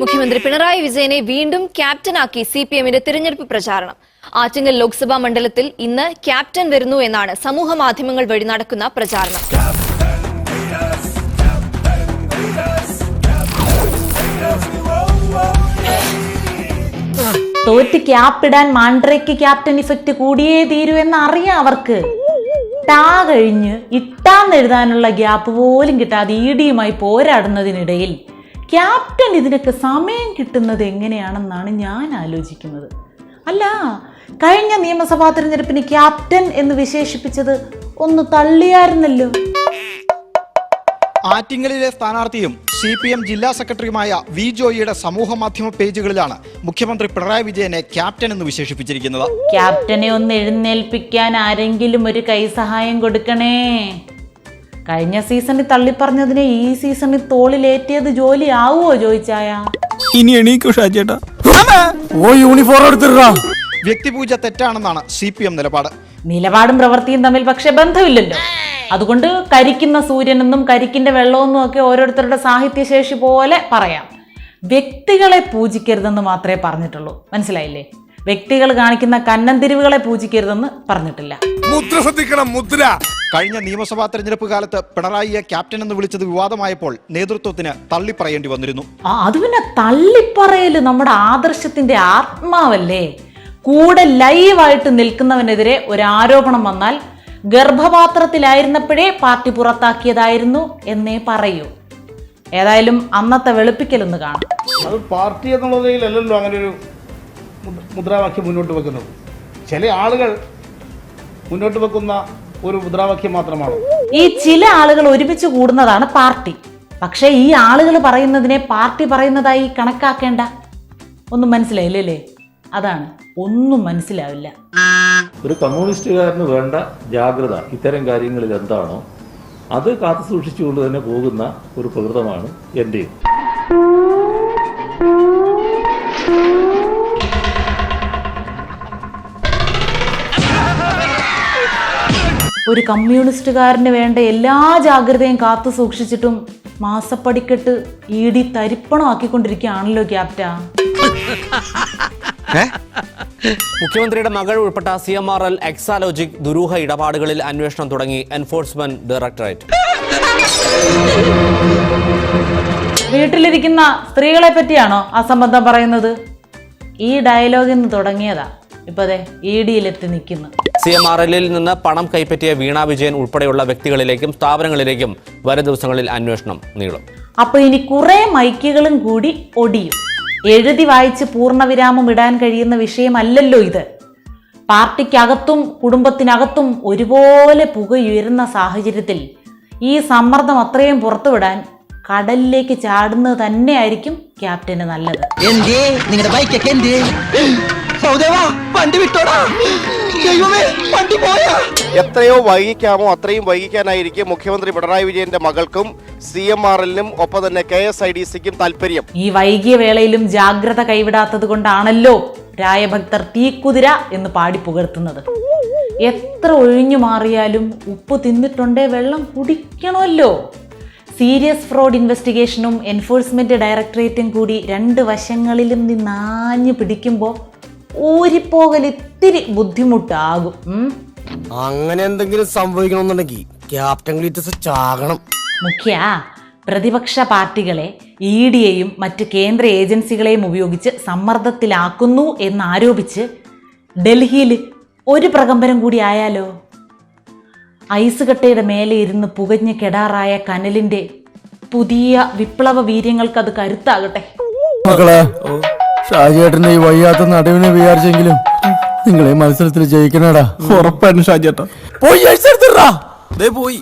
മുഖ്യമന്ത്രി പിണറായി വിജയനെ വീണ്ടും ക്യാപ്റ്റനാക്കി സി പി എമ്മിന്റെ തിരഞ്ഞെടുപ്പ് പ്രചാരണം. ആറ്റിങ്ങൽ ലോക്സഭാ മണ്ഡലത്തിൽ ഇന്ന് ക്യാപ്റ്റൻ വരുന്നു എന്നാണ് സമൂഹ മാധ്യമങ്ങൾ വഴി നടക്കുന്ന പ്രചാരണം. തോറ്റ് ക്യാപ്പിടാൻ മാൻഡ്രയ്ക്ക് ക്യാപ്റ്റൻ ഇഫക്റ്റ് കൂടിയേ തീരൂ എന്നറിയാം അവർക്ക്. ടാ കഴിഞ്ഞ് ഇട്ടാന്നെഴുതാനുള്ള ഗ്യാപ്പ് പോലും കിട്ടാതെ ഇടിയുമായി പോരാടുന്നതിനിടയിൽ ക്യാപ്റ്റൻ ഇതിനൊക്കെ സമയം കിട്ടുന്നത് എങ്ങനെയാണെന്നാണ് ഞാൻ ആലോചിക്കുന്നത്. അല്ല കഴിഞ്ഞ നിയമസഭാ തിരഞ്ഞെടുപ്പിന് ക്യാപ്റ്റൻ എന്ന് വിശേഷിപ്പിച്ചത് ഒന്ന് തള്ളിയായിരുന്നല്ലോ. ആറ്റിങ്ങലിലെ സ്ഥാനാർത്ഥിയും സി പി എം ജില്ലാ സെക്രട്ടറിയുമായ വി ജോയിയുടെ സമൂഹ മാധ്യമ പേജുകളിലാണ് മുഖ്യമന്ത്രി പിണറായി വിജയനെ ക്യാപ്റ്റൻ എന്ന് വിശേഷിപ്പിച്ചിരിക്കുന്നത്. ക്യാപ്റ്റനെ ഒന്ന് എഴുന്നേൽപ്പിക്കാൻ ആരെങ്കിലും ഒരു കൈസഹായം കൊടുക്കണേ. കഴിഞ്ഞ സീസണിൽ തള്ളിപ്പറഞ്ഞതിനെ ഈ സീസണിൽ തോളിലേറ്റിയത് ജോലി ആവുമോ ചോദിച്ചായ ഇനി എണീക്കോ ഷാജേട്ടാ ഓ യൂണിഫോം എടുത്തിടാ. വ്യക്തിപൂജ തെറ്റാണെന്നാണ് സി പി എം നിലപാട്. നിലപാടും പ്രവൃത്തിയും തമ്മിൽ പക്ഷെ ബന്ധമില്ലല്ലോ. അതുകൊണ്ട് കരിക്കുന്ന സൂര്യനെന്നും കരിക്കിന്റെ വെള്ളമെന്നും ഒക്കെ ഓരോരുത്തരുടെ സാഹിത്യശേഷി പോലെ പറയാം. വ്യക്തികളെ പൂജിക്കരുതെന്ന് മാത്രമേ പറഞ്ഞിട്ടുള്ളൂ. മനസ്സിലായില്ലേ? വ്യക്തികൾ കാണിക്കുന്ന കന്നന്തിരിവുകളെ പൂജിക്കരുതെന്ന് പറഞ്ഞിട്ടില്ല. മുദ്ര ശ്രദ്ധിക്കണം മുദ്ര. കഴിഞ്ഞ നിയമസഭാ തെരഞ്ഞെടുപ്പ് കാലത്ത് പിണറായിയെ ക്യാപ്റ്റൻ എന്ന് വിളിച്ചത് വിവാദമായപ്പോൾ നേതൃത്വത്തിന് തള്ളിപ്പറയേണ്ടി വന്നിരുന്നു. ആ, അത് പിന്നെ തള്ളിപ്പറയൽ നമ്മുടെ ആദർശത്തിന്റെ ആത്മാവല്ലേ? കൂടെ ലൈവായിട്ട് നിൽക്കുന്നവനെതിരെ ഒരു ആരോപണം വന്നാൽ ഗർഭപാത്രത്തിലായിരുന്നപ്പോഴേ പാർട്ടി പുറത്താക്കിയതായിരുന്നു എന്നേ പറയൂ. ഏതായാലും അന്നത്തെ വെളുപ്പിക്കലൊന്ന് കാണാം. അത് പാർട്ടി എന്നുള്ള നിലയിലല്ലല്ലോ അങ്ങനെ ഒരു മുദ്രാവാക്യം മുന്നോട്ട് വെക്കുന്നത്. ചില ആളുകൾ മുന്നോട്ട് വെക്കുന്ന ഒരു മുദ്രാവാക്യം മാത്രമാണ്. ഈ ചില ആളുകൾ ഒരുമിച്ച് കൂടുന്നതാണ് പാർട്ടി. പക്ഷേ ഈ ആളുകൾ പറയുന്നതിനെ പാർട്ടി പറയുന്നതായി കണക്കാക്കേണ്ട? ഒന്നും മനസ്സിലായില്ലേ അതാണ്. ഒന്നും മനസ്സിലാവില്ല. ഒരു കമ്മ്യൂണിസ്റ്റുകാരന് വേണ്ട ജാഗ്രത ഇത്തരം കാര്യങ്ങളിൽ എന്താണോ അത് കാത്തു സൂക്ഷിച്ചുകൊണ്ട് തന്നെ പോകുന്ന ഒരു പ്രകൃതമാണ് എന്റെയും ഒരു കമ്മ്യൂണിസ്റ്റുകാരന് വേണ്ട എല്ലാ ജാഗ്രതയും കാത്തു സൂക്ഷിച്ചിട്ടും മാസപ്പടിക്കെട്ട് ഇ ഡി തരിപ്പണമാക്കിക്കൊണ്ടിരിക്കുകയാണല്ലോ ക്യാപ്റ്റ. മുഖ്യമന്ത്രിയുടെ മകൾ ഉൾപ്പെട്ട C M R L Exalogic ദുരൂഹ ഇടപാടുകളിൽ അന്വേഷണം തുടങ്ങി എൻഫോഴ്സ്മെന്റ് ഡയറക്ടറേറ്റ്. വീട്ടിലിരിക്കുന്ന സ്ത്രീകളെ പറ്റിയാണോ അസംബന്ധം പറയുന്നത്? ഈ ഡയലോഗിൽ നിന്ന് തുടങ്ങിയതാ. ഇപ്പതേ ഇ ഡിയിലെത്തി നിൽക്കുന്നു. സി എം ആർ എല്ലിൽ നിന്ന് പണം കൈപ്പറ്റിയ വീണ വിജയൻ ഉൾപ്പെടെയുള്ള വ്യക്തികളിലേക്കും സ്ഥാപനങ്ങളിലേക്കും വരും ദിവസങ്ങളിൽ അന്വേഷണം നീളും. അപ്പൊ ഇനി കുറെ മൈക്കുകളും കൂടി ഒടിയും. എഴുതി വായിച്ച് പൂർണവിരാമം ഇടാൻ കഴിയുന്ന വിഷയമല്ലല്ലോ ഇത്. പാർട്ടിക്കകത്തും കുടുംബത്തിനകത്തും ഒരുപോലെ പുകയുയരുന്ന സാഹചര്യത്തിൽ ഈ സമ്മർദ്ദം അത്രയും പുറത്തുവിടാൻ കടലിലേക്ക് ചാടുന്നത് തന്നെയായിരിക്കും ക്യാപ്റ്റന് നല്ലത്. എന്തേ നിങ്ങളുടെ ബൈക്കൊക്കെ എന്തേ സൗദേവാ വണ്ടി വിട്ടോടാ. ദൈവമേ വണ്ടി പോയാ. എത്രയോ വൈകിക്കാമോ അത്രയും വൈകിക്കാനായിരിക്കും മുഖ്യമന്ത്രി പിണറായി വിജയന്റെ മകൾക്കും സി എം ആർ എല്ലിനും ഒപ്പം തന്നെ കെ എസ് ഐ ഡി സിക്കും താല്പര്യം. ഈ വൈകിയ വേളയിലും ജാഗ്രത കൈവിടാത്തത് കൊണ്ടാണല്ലോ രായഭക്തർ തീക്കുതിര എന്ന് പാടി പുകഴ്ത്തുന്നത്. എത്ര ഒഴിഞ്ഞു മാറിയാലും ഉപ്പ് തിന്നിട്ടുണ്ടേ വെള്ളം കുടിക്കണമല്ലോ. സീരിയസ് ഫ്രോഡ് ഇൻവെസ്റ്റിഗേഷനും എൻഫോഴ്സ്മെന്റ് ഡയറക്ടറേറ്റും കൂടി രണ്ട് വശങ്ങളിലും നിന്നാഞ്ഞു പിടിക്കുമ്പോൾ ഊരിപ്പോകൽ ഇത്തിരി ബുദ്ധിമുട്ടാകും. അങ്ങനെ എന്തെങ്കിലും സംഭവിക്കണമെന്നുണ്ടെങ്കിൽ ക്യാപ്റ്റൻ ഗ്ലീറ്റസ് ചാകണം. മുഖ്യ പ്രതിപക്ഷ പാർട്ടികളെ ഇ ഡിയെയും മറ്റ് കേന്ദ്ര ഏജൻസികളെയും ഉപയോഗിച്ച് സമ്മർദ്ദത്തിലാക്കുന്നു എന്നാരോപിച്ച് ഡൽഹിയിൽ ഒരു പ്രകമ്പനം കൂടി ആയാലോ? ഐസ് കട്ടയുടെ മേലെ ഇരുന്ന് പുകഞ്ഞ് കെടാറായ കനലിന്റെ പുതിയ വിപ്ലവ വീര്യങ്ങൾക്ക് അത് കരുത്താകട്ടെ. മക്കളെ ഷാജേട്ടന്റെ ഈ വയ്യാത്ത നടുവിനെ വിചാരിച്ചെങ്കിലും നിങ്ങളെ മത്സരത്തിൽ ജയിക്കണടാ. ഉറപ്പായിരുന്നു ഷാജേട്ട പോയി പോയി.